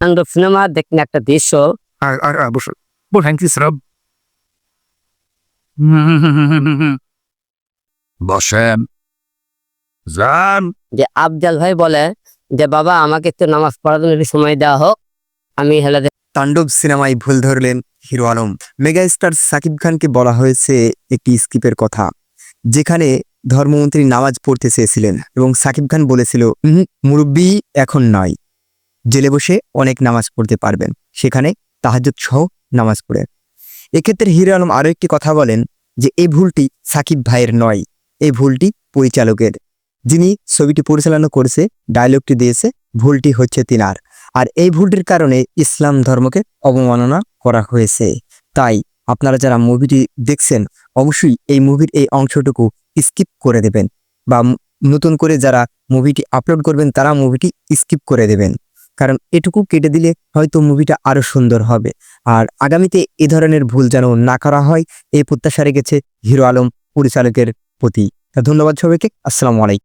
তাণ্ডব সিনেমা দেখেন একটা দৃশ্য। আর আর আর বসুন। সরব যান। যে আফজাল ভাই বলে যে বাবা আমাকে একটু নামাজ পড়ার জন্য সময় দেওয়া হোক। আমি হেলা তাণ্ডব সিনেমায় ভুল ধরলেন হিরো আলম। মেগাস্টার সাকিব খানকে বলা হয়েছে একটি স্কিপের কথা যেখানে ধর্মমন্ত্রী নামাজ পড়তে চেয়েছিলেন এবং সাকিব খান বলেছিল "উহুম, মুরব্বি এখন নয় জেলে বসে অনেক নামাজ পড়তে পারবেন। সেখানে তাহাজুদ সহ নামাজ পড়েন এক্ষেত্রে হিরো আলম আরও একটি কথা বলেন যে, এই ভুলটি সাকিব ভাইয়ের নয়, এই ভুলটি পরিচালকের। যিনি ছবিটি পরিচালনা করেছে ডায়লগটি দিয়েছে, ভুলটি হচ্ছে তিনার। আর এই ভুলটির কারণে ইসলাম ধর্মকে অবমাননা করা হয়েছে। তাই আপনারা যারা মুভিটি দেখছেন, অবশ্যই এই মুভির এই অংশটুকু স্কিপ করে দেবেন। বা নতুন করে যারা মুভিটি আপলোড করবেন, তারা মুভিটি স্কিপ করে দেবেন। কারণ এটুকু কেটে দিলে হয়তো মুভিটা আরও সুন্দর হবে। আর আগামীতে এ ধরনের ভুল যেন না করা হয় এই প্রত্যাশা রেখেছে হিরো আলম পরিচালকের প্রতি। ধন্যবাদ সবাইকে, আসসালামু আলাইকুম।